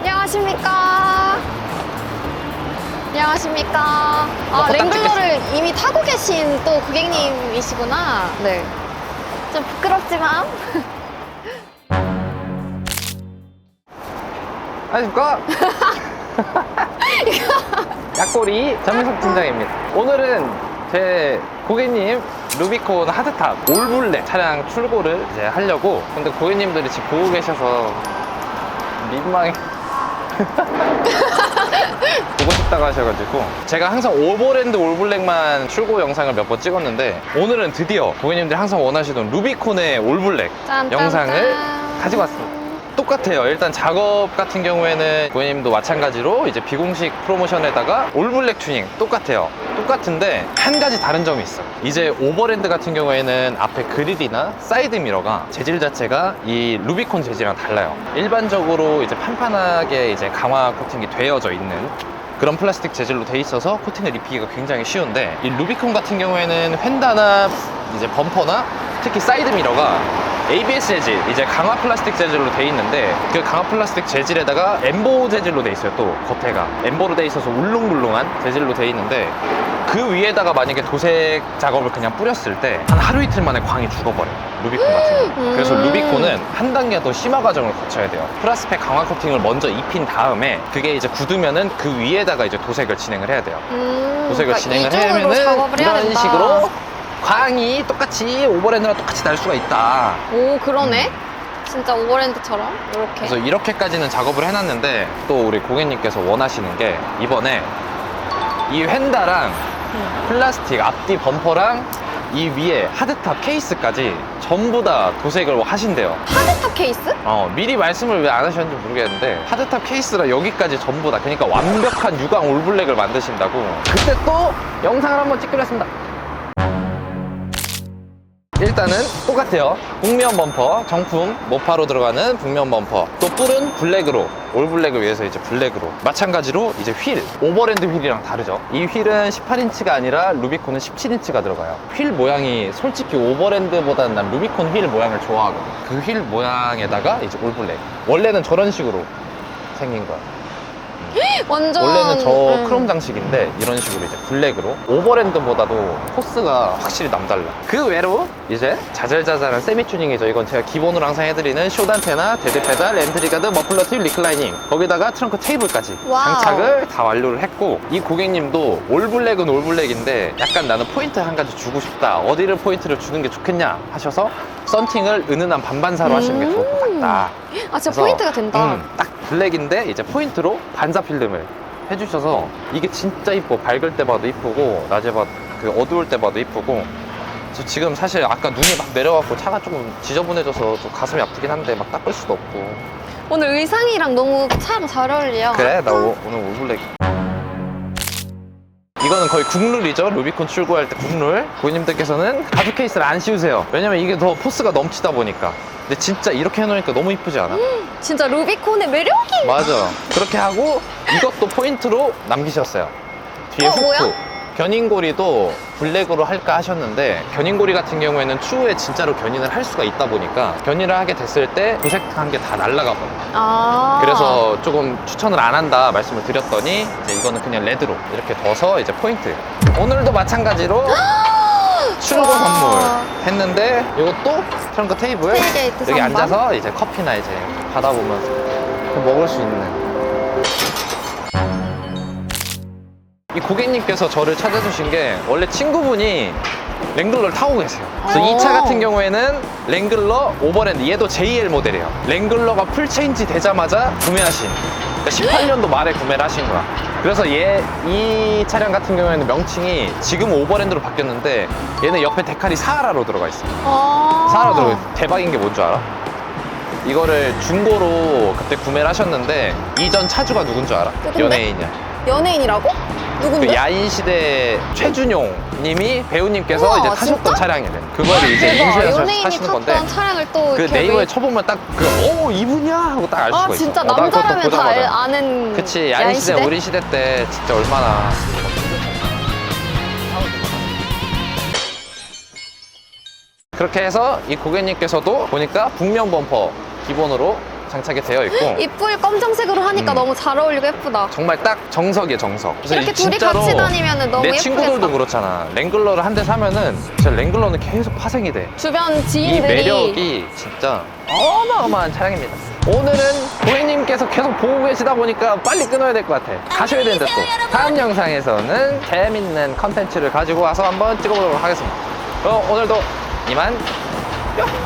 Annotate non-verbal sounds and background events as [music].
안녕하십니까. 안녕하십니까. 아, 어, 랭글러를 이미 타고 계신 또 고객님이시구나. 네. 좀 부끄럽지만. 안녕하십니까? [laughs] 약골이 전민석 팀장입니다. 오늘은 제 고객님 루비콘 하드탑 올블랙 차량 출고를 이제 하려고 근데 고객님들이 지금 보고 계셔서 민망해 [laughs] 보고 싶다고 하셔가지고 제가 항상 오버랜드 올블랙만 출고 영상을 몇 번 찍었는데 오늘은 드디어 고객님들이 항상 원하시던 루비콘의 올블랙 짠, 짠, 영상을 짠. 가지고 왔습니다. 똑같아요. 일단 작업 같은 경우에는 고객님도 마찬가지로 이제 비공식 프로모션에다가 올블랙 튜닝 똑같아요. 똑같은데 한 가지 다른 점이 있어. 이제 오버랜드 같은 경우에는 앞에 그릴이나 사이드 미러가 재질 자체가 이 루비콘 재질이랑 달라요. 일반적으로 이제 판판하게 이제 강화 코팅이 되어져 있는 그런 플라스틱 재질로 돼 있어서 코팅을 입히기가 굉장히 쉬운데 이 루비콘 같은 경우에는 휀다나 이제 범퍼나 특히 사이드 미러가 ABS 재질, 이제 강화 플라스틱 재질로 돼 있는데 그 강화 플라스틱 재질에다가 엠보 재질로 돼 있어요 또 겉에가 엠보로 돼 있어서 울렁불렁한 재질로 돼 있는데 그 위에다가 만약에 도색 작업을 그냥 뿌렸을 때 한 하루 이틀 만에 광이 죽어버려요 루비콘 같은 그래서 음. 루비콘은 한 단계 더 심화 과정을 거쳐야 돼요 플라스펙 강화 코팅을 먼저 입힌 다음에 그게 이제 굳으면은 그 위에다가 이제 도색을 진행을 해야 돼요 음, 도색을 그러니까 진행을 이쪽으로 하면은 작업을 해야 이런 된다. 식으로 광이 똑같이 오버랜드랑 똑같이 날 수가 있다 오, 그러네. 진짜 오버랜드처럼. 이렇게. 음. 그래서 이렇게까지는 작업을 해놨는데 또 우리 고객님께서 원하시는 게 이번에 이 휀다랑 음. 플라스틱 앞뒤 범퍼랑 이 위에 하드탑 케이스까지 전부 다 도색을 하신대요. 하드탑 케이스? 어, 미리 말씀을 왜 안 하셨는지 모르겠는데 하드탑 케이스랑 여기까지 전부 다 그러니까 완벽한 유광 올블랙을 만드신다고 그때 또 영상을 한번 찍기로 했습니다. 일단은 똑같아요. 북면 범퍼, 정품, 모파로 들어가는 북면 범퍼. 또 뿔은 블랙으로, 올블랙을 위해서 이제 블랙으로. 마찬가지로 이제 휠, 오버랜드 휠이랑 다르죠. 이 휠은 18인치가 아니라 루비콘은 17인치가 들어가요. 휠 모양이 솔직히 오버랜드보다는 난 루비콘 휠 모양을 좋아하거든. 그 휠 모양에다가 이제 올블랙. 원래는 저런 식으로 생긴 거야. [gasps] 완전. 원래는 저 음. 크롬 장식인데 이런 식으로 이제 블랙으로 오버랜드보다도 코스가 확실히 남달라 그 외로 이제 자잘자잘한 세미 튜닝이죠 이건 제가 기본으로 항상 해드리는 쇼단테나 데드 페달 렌트리가드 머플러 팁 리클라이닝 거기다가 트렁크 테이블까지 와우. 장착을 다 완료를 했고 이 고객님도 올블랙은 올블랙인데 약간 나는 포인트 한 가지 주고 싶다 어디를 포인트를 주는 게 좋겠냐 하셔서 썬팅을 은은한 반반사로 하시는 게 좋을 것 같다 아, 진짜 그래서, 포인트가 된다. 음, 딱 블랙인데 이제 포인트로 반사 필름을 해주셔서 이게 진짜 이뻐. 밝을 때 봐도 이쁘고 낮에 봐도 그 어두울 때 봐도 이쁘고. 저 지금 사실 아까 눈이 막 내려갖고 차가 조금 지저분해져서 좀 가슴이 아프긴 한데 막 닦을 수도 없고. 오늘 의상이랑 너무 차랑 잘 어울려. 그래 나 오, 늘 올블랙. 이거는 거의 국룰이죠. 루비콘 출고할 때 국룰. 고객님들께서는 가죽 케이스를 안 씌우세요. 왜냐면 이게 더 포스가 넘치다 보니까. 근데 진짜 이렇게 해놓으니까 너무 이쁘지 않아? [gasps] 진짜 루비콘의 매력이. 맞아. 그렇게 하고 이것도 포인트로 남기셨어요. 뒤에 어, 후크. 뭐야? 견인고리도 블랙으로 할까 하셨는데 견인고리 같은 경우에는 추후에 진짜로 견인을 할 수가 있다 보니까 견인을 하게 됐을 때 도색한 게 다 날라가 버려요. 아. 그래서 조금 추천을 안 한다 말씀을 드렸더니 이제 이거는 그냥 레드로 이렇게 둬서 이제 포인트. 오늘도 마찬가지로 [gasps] 출고 와. 선물 했는데 이것도 트렁크 테이블 여기 선반? 앉아서 이제 커피나 이제 받아보면서 먹을 수 있는 이 고객님께서 저를 찾아주신 게 원래 친구분이 랭글러를 타고 계세요. 그래서 이 차 오. 같은 경우에는 랭글러 오버랜드 얘도 JL 모델이에요. 랭글러가 풀체인지 되자마자 구매하신 그러니까 18년도 말에 구매를 하신 거야. 그래서 얘 이 차량 같은 경우에는 명칭이 지금 오버랜드로 바뀌었는데 얘는 옆에 데칼이 사하라로 들어가 있어. 요 아. 사하라 들어가 있어. 대박인 게 뭔 줄 알아? 이거를 중고로 그때 구매를 하셨는데 이전 차주가 누군 줄 알아? 누군데? 연예인이야. 연예인이라고? 누군데? 그 야인 시대 최준용 님이 배우님께서 우와, 이제 타셨던 진짜? 차량이래. 그거를 이제 대박. 인수해서 연예인이 건데 탔던 차량을 또 그 이렇게 네이버에 왜- 쳐보면 딱그오 이분이야 하고 딱 알 수가 아 있어. 진짜 어, 나 그것도 남자라면 다 알- 보자마자. 아는 그치 야인 시대 우리 시대 때 진짜 얼마나 그렇게 해서 이 고객님께서도 보니까 북면 범퍼 기본으로 장착이 되어 있고 [gasps] 이쁠 검정색으로 하니까 음. 너무 잘 어울리고 예쁘다. 정말 딱 정석이에요 정석 그래서 이렇게 이 둘이 진짜로 같이 다니면 너무 내 예쁘겠다. 친구들도 그렇잖아 랭글러를 한 대 사면은 진짜 랭글러는 계속 파생이 돼 주변 이 지인들이 매력이 진짜 어마어마한 차량입니다. 오늘은 고객님께서 계속 보고 계시다 보니까 빨리 끊어야 될 것 같아. 가셔야 되는데 또. 다음 영상에서는 재밌는 컨텐츠를 가지고 와서 한번 찍어보도록 하겠습니다. 그럼 오늘도 이만 뿅!